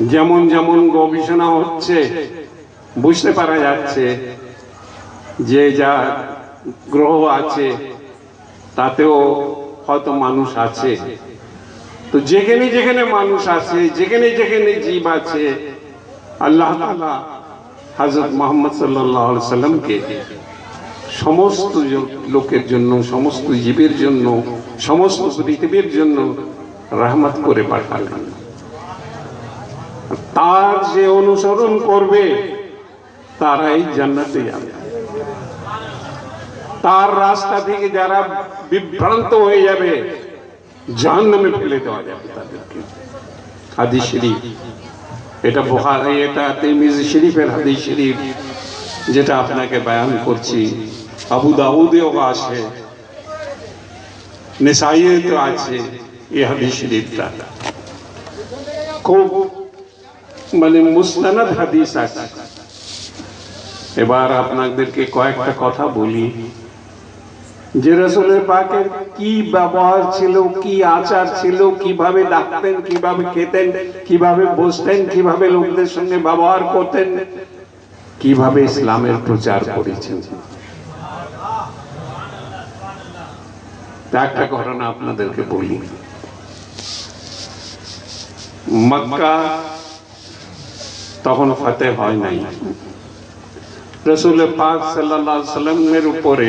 যেমন যেমন গবেষণা হচ্ছে, বুঝতে পারা যাচ্ছে যে যা গ্রহ আছে, তাতেও হয়তো মানুষ আছে। তো যেখানে যেখানে মানুষ আছে, যেখানে যেখানে জীব আছে, আল্লাহ তাআলা হযরত মুহাম্মদ আলাইহি সাল্লামকে সমস্ত লোকের জন্য, সমস্ত জীবের জন্য, সমস্ত পৃথিবীর জন্য রহমত করে পাঠালেন। তার যে অনুসরণ করবে, তারাই জান্নাতে যাবে তার রাস্তা থেকে যারা বিভ্রান্ত হয়ে যাবে, জাহান্নামে ফেলে দেওয়া যাবে তাদেরকে। হাদিস শরীফ। এটা বুখারী, এটা তিরমিজি শরীফের হাদিস শরীফ, যেটা আপনাকে বয়ান করছি। আবু দাউদেও আছে তো আছে, এই হাদিস শরীফটা। খুব মানে মুস্তানাদ হাদিস আছে। এবার আপনাদেরকে কয়েকটা কথা বলি। যে রসুলের পাকের কি ব্যবহার ছিল, কি আচার ছিল, কীভাবে ডাকতেন, কীভাবে খেতেন, কীভাবে বসতেন, কীভাবে লোকদের সঙ্গে ব্যবহার করতেন, কীভাবে ইসলামের প্রচার করেছেন। একটা ঘটনা আপনাদেরকে বলি। মক্কা তখনও ফাতে হয় নাই। রসুল পাক সাল্লামের উপরে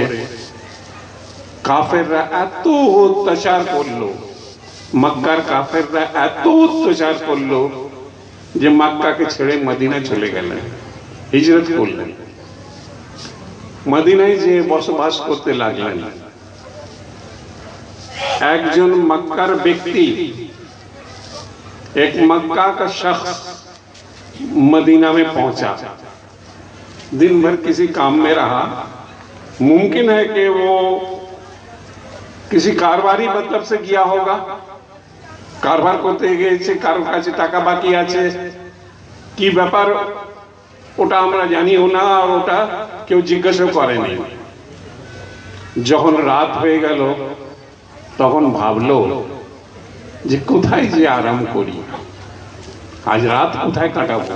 কাফেররা এত অত্যাচার করল, মক্কার কাফেররা এত অত্যাচার করল যে মক্কাকে ছেড়ে মদিনা চলে গেলেন, হিজরত করলেন। মদিনায় যে বসবাস করতে লাগলেন, একজন মক্কার ব্যক্তি, এক মক্কা কা শখস मदीना में पहुंचा दिन भर किसी काम में रहा मुमकिन है कि वो किसी কারবারি मतलब से গিয়া होगा কারবার করতে গিয়েছে কারোর কাছে টাকা বাকি আছে কি ব্যাপার ওটা আমরা জানিও না আর ওটা কেউ জিজ্ঞাসা করেনি যখন রাত হয়ে গেল তখন ভাবলো যে কোথায় যে আরাম করি আজ রাত কোথায় কাটাবো?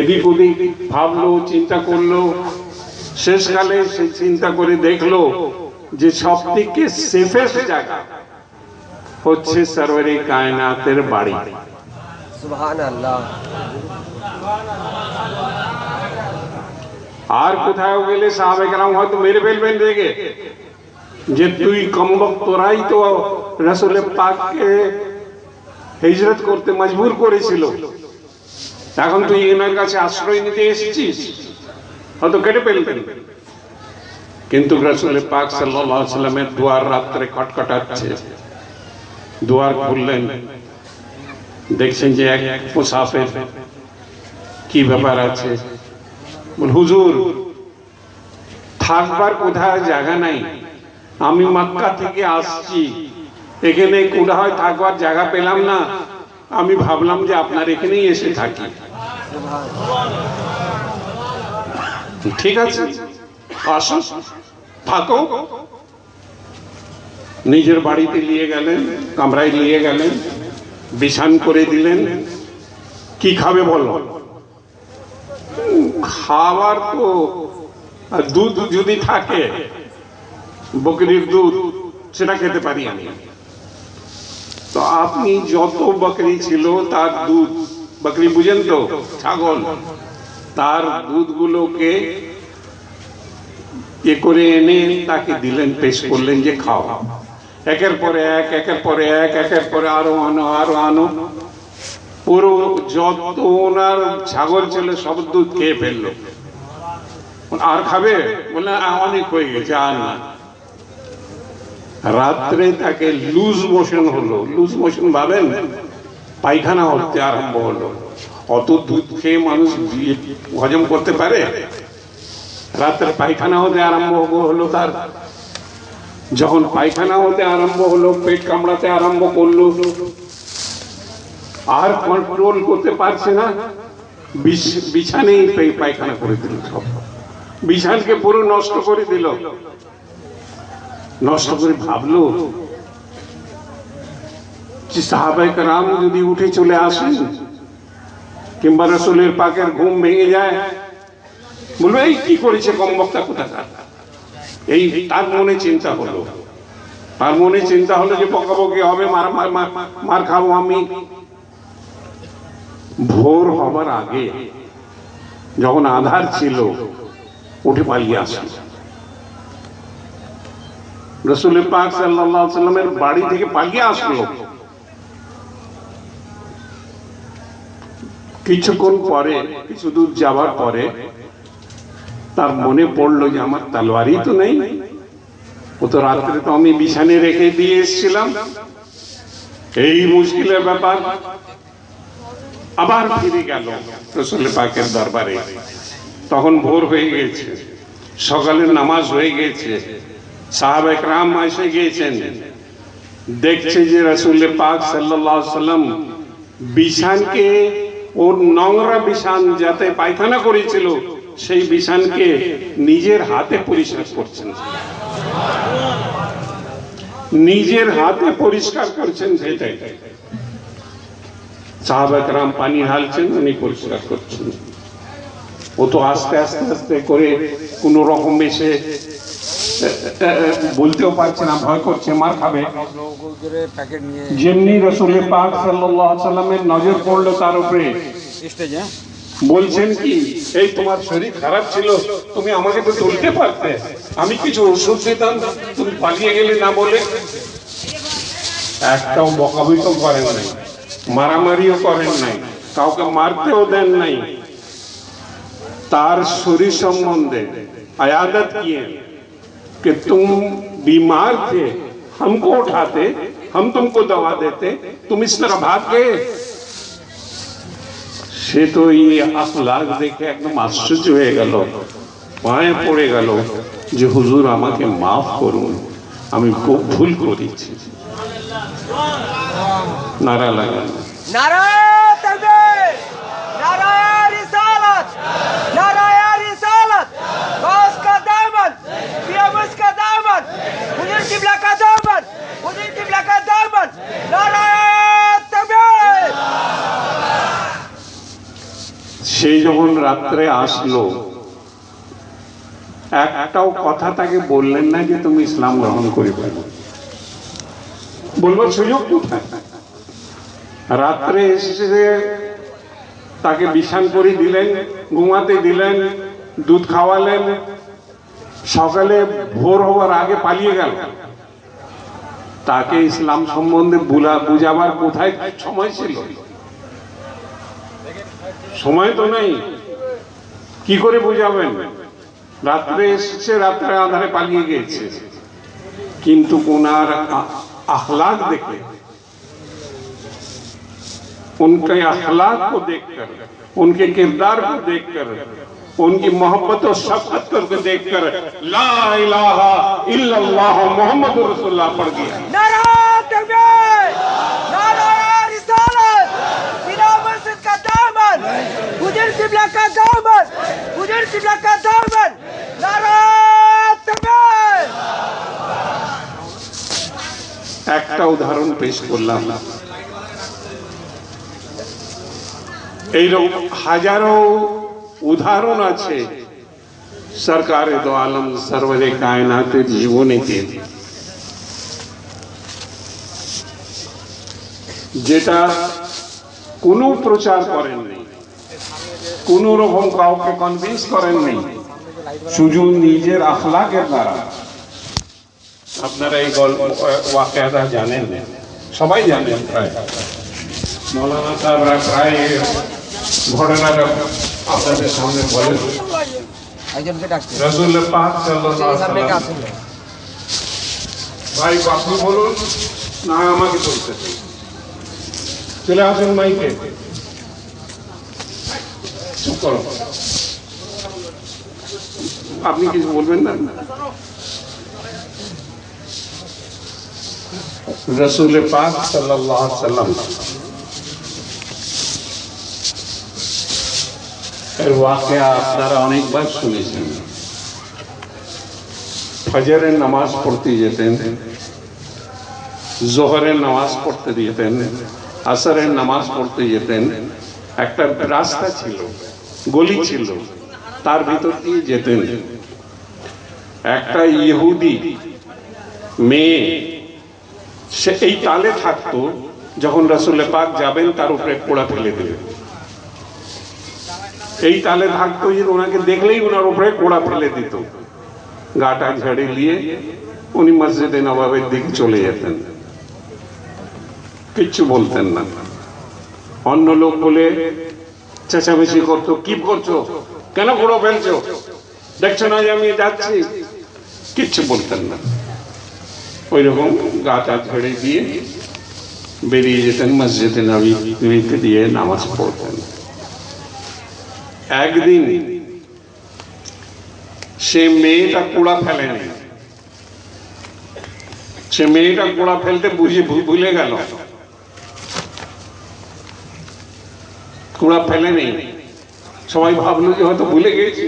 এদিক ওদিক ভাবলো চিন্তা করল শেষকালে সে চিন্তা করে দেখল যে সব থেকে সেফেস্ট জায়গা হচ্ছে সরোয়ারি কায়নাতের বাড়ি। আর কোথাও গেলে সাহাবেকরাম হয়তো মেরে ফেলবেন রেগে। যে তুই কমবক তোরাই তো রসুল পাককে হিজরত করতে মজবুর করেছিল। এখন তুই এনার কাছে আশ্রয় নিতে এসেছিস, হয়তো কেটে ফেলবেন। কিন্তু রসুল পাক সাল্লামের দুয়ার রাত্রে খটখটাচ্ছে। দুয়ার খুললেন। দেখছেন যে এক মুসাফির কি ব্যাপার আছে? হুজুর, থাকবার কোথায় জায়গা নাই? আমি মক্কা থেকে আসছি। এখানে কোথায় থাকবার জায়গা পেলাম না, আমি ভাবলাম যে আপনার এখানেই এসে থাকি। ঠিক আছে আসো থাকো। নিজের বাড়িতে নিয়ে গেলেন, কামরায় নিয়ে গেলেন, বিছান করে দিলেন। কি খাবে বলো? খাবার তো, দুধ যদি থাকে, বকরির দুধ, সেটা খেতে পারি আমি। তো আপনি যত বকরি ছিল, তার দুধ, বকরি বুঝেন তো? ছাগল। তার দুধগুলোকে এ করে এনে তাকে দিলেন, পেশ করলেন যে খাও। একের পরে এক, একের পরে এক, একের পরে আরও আনো আরও আনো। পুরো যত ওনার ছাগল ছিল, সব দুধ খেয়ে ফেলল। আর খাবে? বলে অনেক হয়ে গেছে, আর না। রাত্রে তাকে লুজ মোশন হলো। লুজ মোশন ভাবেন? পায়খানা হতে আরম্ভ হলো। অত দুধ খেয়ে মানুষ হজম করতে পারে? রাত্রে পায়খানা হতে আরম্ভ হলো তার। যখন পায়খানা হতে আরম্ভ হলো, পেট কামড়াতে আরম্ভ করল। আর কন্ট্রোল করতে পারছে না। বিছ- বিছানেই পায়খানা করে দিল সব। বিছানকে পুরো নষ্ট করে দিল। নষ্ট করে ভাবলো যে সাহাবাই রাম যদি উঠে চলে আসেন, কিংবা রসুলের পাকের ঘুম ভেঙে যায়, বলবে, এই কি করেছে কম বক্তা এই তার মনে চিন্তা হলো। তার মনে চিন্তা হলো যে বকাবকি হবে মার মার খাব আমি। ভোর হবার আগে যখন আধার ছিল, উঠে পালিয়ে আসলো। রসুল পাক সাল্লামের বাড়ি থেকে পালিয়ে আসলো। কিছুক্ষণ পরে, কিছু দূর যাওয়ার পরে তার মনে পড়ল যে আমার তালোয়ারই তো নেই। ও তো রাত্রে তো আমি বিছানে রেখে দিয়ে এসেছিলাম। এই মুশকিলের ব্যাপার। আবার ফিরে গেল রসুল পাকের দরবারে। তখন ভোর হয়ে গেছে। সকালের নামাজ হয়ে গেছে। এসে গিয়েছেন। দেখছে যে রসুল পাক সাল্লাম ওর নোংরা যাতে পায়খানা করেছিল, সেই নিজের হাতে পরিষ্কার করছেন। নিজের হাতে পরিষ্কার করছেন সেটাই। সাহাবাক রাম পানি হালছেন উনি পরিষ্কার করছেন। ও তো আস্তে আস্তে আস্তে করে কোন রকম এসে বলতেও পারছে না, ভয় করছে, মার খাবে। যেমনি রসুলের পাক সাল্লামের নজর পড়ল তার উপরে। বলছেন কি, এই তোমার শরীর খারাপ ছিল, তুমি আমাকে তো তুলতে পারতে। আমি কিছু ওষুধ দিতাম, তুমি পালিয়ে গেলে না বলে? একটাও বকাবিও করেন নাই, মারামারিও করেন নাই, কাউকে মারতেও দেন নাই। তার শরীর সম্বন্ধে আয়াদত किए कि तुम बीमार थे, हमको उठाते, हम तुमको दवा देते, तुम সে তো এই দেখে একদম আশ্চর্য হয়ে গেল পায়ে পড়ে গেল যে হুজুর আমাকে মাফ করুন আমি খুব ভুল করেছি নারা লাগানো নারা সেই যখন রাত্রে আসলো, একটাও কথা তাকে বললেন না যে তুমি ইসলাম গ্রহণ করিবে। বলবার সুযোগ রাত্রে এসে তাকে বিছান করে দিলেন, ঘুমাতে দিলেন, দুধ খাওয়ালেন, সকালে ভোর হওয়ার আগে পালিয়ে গেল। তাকে ইসলাম সম্বন্ধে বুঝাবার কোথায়? সময় ছিল? সময় তো নেই কি করে বুঝাবেন রাত্রে এসেছে রাত্রে আধারে পালিয়ে গিয়েছে কিন্তু ওনার আ- আখলাক দেখে उनके अखलाक को देखकर उनके किरदार को देखकर उनकी मोहब्बत और शफकत को देखकर ला इलाहा इल्लल्लाह मोहम्मद रसूलुल्लाह पढ़ दिया হুজুর কিবলা কা দামন, হুজুর কিবলা কা দামন একটা উদাহরণ পেশ করলাম। এইরকম হাজারো উদাহরণ আছে সরকার দো আলম সর্বরে কায়নাতের জীবনীতে যেটা কোনো প্রচার করেননি। কোনো রকম কাউকে কনভিন্স করেন করেননি। শুধু নিজের আখলাকের দ্বারা। আপনারা এই গল্প ওয়াকিয়াটা জানেন? সবাই জানেন প্রায়। মৌলানা সাহেবরা প্রায় ঘটনাটা আপনাদের সামনে বলেন রসুল পাক ভাই আপনি বলুন না আমাকে বলতে চলে আসেন মাইকে। চুপ আপনি কিছু বলবেন না? রসুল পাক সাল্লাম এর ওয়াকিয়া আপনারা অনেকবার শুনেছেন। ফজরের নামাজ পড়তে যেতেন, জোহরের নামাজ পড়তে যেতেন, আসরের নামাজ পড়তে যেতেন, একটা রাস্তা ছিল। গলি ছিল। তার ভিতর দিয়ে যেতেন। একটা ইহুদি মেয়ে, সে এই তালে থাকতো যখন রসুল পাক যাবেন, তার উপরে পোড়া ফেলে দেবে। এই তালে থাকতো যে ওনাকে দেখলেই ওনার উপরে কোড়া ফেলে দিত। গাটা ঝেড়ে নিয়ে উনি মসজিদে নবাবের দিকে চলে যেতেন। কিচ্ছু বলতেন না। অন্য লোক বলে চেঁচামেচি করতো কি করছ কেন কোড়ো ফেলছো? দেখছ না যে আমি যাচ্ছি? কিচ্ছু বলতেন না। ওই রকম গাটা ঝেড়ে দিয়ে বেরিয়ে যেতেন মসজিদে নবীকে দিয়ে নামাজ পড়তেন। একদিন সে মেয়েটা কুড়া ফেলেনি। সে মেয়েটা কুড়া ফেলতে বুঝে ভুলে গেল। কুড়া ফেলেনি সবাই ভাবলো যে হয়তো ভুলে গেছি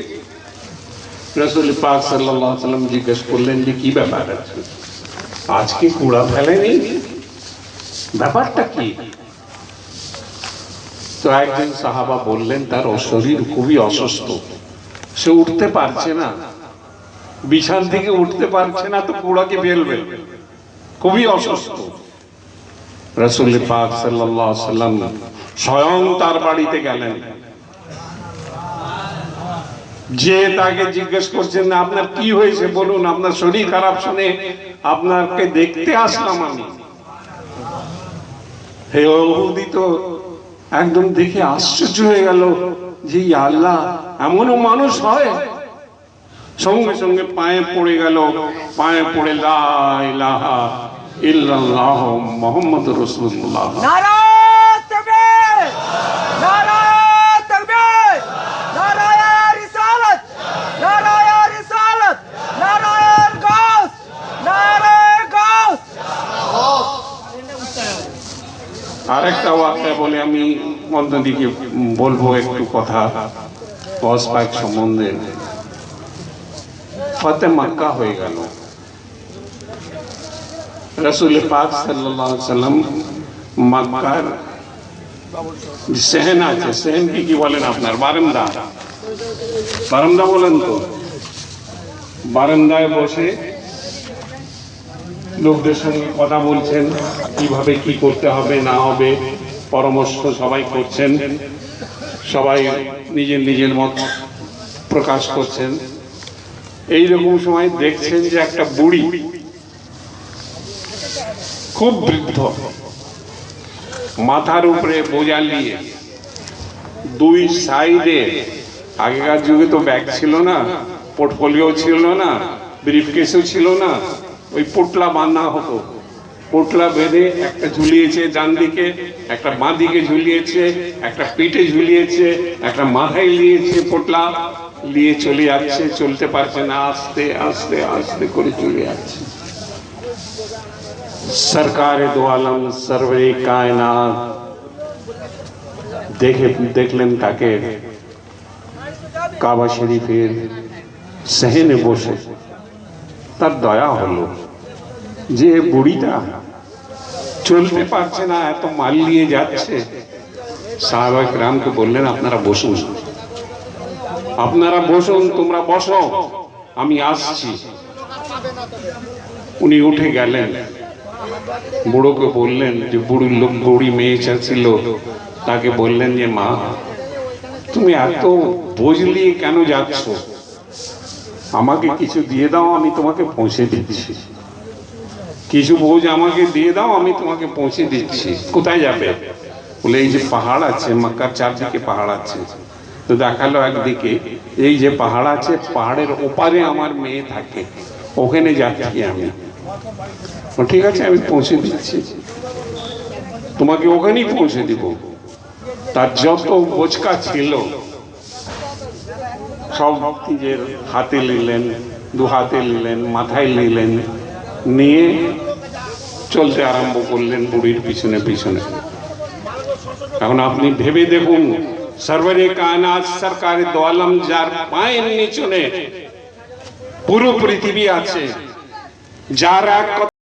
রসুল পাক সাল্লাম জিজ্ঞেস করলেন যে, কি ব্যাপার আছে? আজকে কুড়া ফেলেনি ব্যাপারটা কি? তো একজন সাহাবা বললেন, তার শরীর খুবই অসুস্থ। সে উঠতে পারছে না। বিছান থেকে উঠতে পারছে না, তো কুড়াকে ফেলবে খুবই অসুস্থ। রসুল পাক সাল্লাম স্বয়ং তার বাড়িতে গেলেন। যে তাকে জিজ্ঞেস করছেন, আপনার কি হয়েছে? বলুন, আপনার শরীর খারাপ শুনে আপনাকে দেখতে আসলাম আমি। হে ইহুদি তো একদম দেখে আশ্চর্য হয়ে গেল যে আল্লাহ, এমনও মানুষ হয়? সঙ্গে সঙ্গে পায়ে পড়ে গেল, পায়ে পড়ে লা ইলাহা ইল্লাল্লাহ মোহাম্মদ রসুল্লাহ নারা তকবীর নারা তকবীর নারা রিসালাত নারা রিসালাত নারা গাউস নারা গাউস আরেকটা ওয়াক্যা বলে আমি অন্যদিকে বলব একটু কথা বস পাক সম্বন্ধে। ফতে মক্কা হয়ে গেল। রসুল পাক সাল্লাম মক্কার সেহেন আছে সেহেন কি কি বলেন আপনার? বারান্দা। বারান্দা বলেন তো। বারান্দায় বসে লোকদের সঙ্গে কথা বলছেন, কীভাবে কি করতে হবে, না হবে, পরামর্শ সবাই করছেন, সবাই নিজের নিজের মত প্রকাশ করছেন। এই রকম সময় দেখছেন যে একটা বুড়ি খুব বৃদ্ধ। মাথার উপরে বোঝা নিয়ে দুই সাইডে, আগেকার যুগে তো ব্যাগ ছিল না পোর্টফোলিও ছিল না ব্রিফকেসও ছিল না, ওই পোটলা বাঁধা হতো। পোটলা বেঁধে একটা ঝুলিয়েছে ডান দিকে, একটা বাঁ দিকে ঝুলিয়েছে, একটা পিঠে ঝুলিয়েছে, একটা মাথায় নিয়েছে পোটলা, নিয়ে চলে যাচ্ছে, চলতে পারছে না, আস্তে আস্তে আস্তে করে চলে যাচ্ছে। সরকার দো আলম সর্বে কায়নাত দেখে দেখলেন তাকে কাবা শরীফের সেহেনে বসে তার দয়া হলো যে বুড়িটা চলতে পারছে না এত মাল নিয়ে যাচ্ছে সাহাবাক রামকে বললেন আপনারা বসুন আপনারা বসুন তোমরা বসো আমি আসছি উনি উঠে গেলেন বুড়োকে বললেন যে বুড়ি লোক, বুড়ি মেয়ে ছিল, তাকে বললেন যে, মা, তুমি এত বোঝ নিয়ে কেন যাচ্ছ? আমাকে কিছু দিয়ে দাও, আমি তোমাকে পৌঁছে দিচ্ছি। কিছু বোঝ আমাকে দিয়ে দাও, আমি তোমাকে পৌঁছে দিচ্ছি। কোথায় যাবে? বলে, এই যে পাহাড় আছে, মক্কার চারদিকে পাহাড় আছে। তো দেখাল একদিকে, এই যে পাহাড় আছে, পাহাড়ের ওপারে আমার মেয়ে থাকে, ওখানে যাচ্ছি আমি। ঠিক আছে, আমি পৌঁছে দিচ্ছি। তোমাকে ওখানেই পৌঁছে দিব। তার যত বোঝকা ছিল, সব নিজের হাতে নিলেন, দু হাতে নিলেন, মাথায় নিলেন, নিয়ে চলতে আরম্ভ করলেন বুড়ির পিছনে পিছনে। এখন আপনি ভেবে দেখুন, সর্বরে কায়নাত সরকারি দোয়ালম যার পায়ের নিচনে পুরো পৃথিবী আছে। যার এক কথা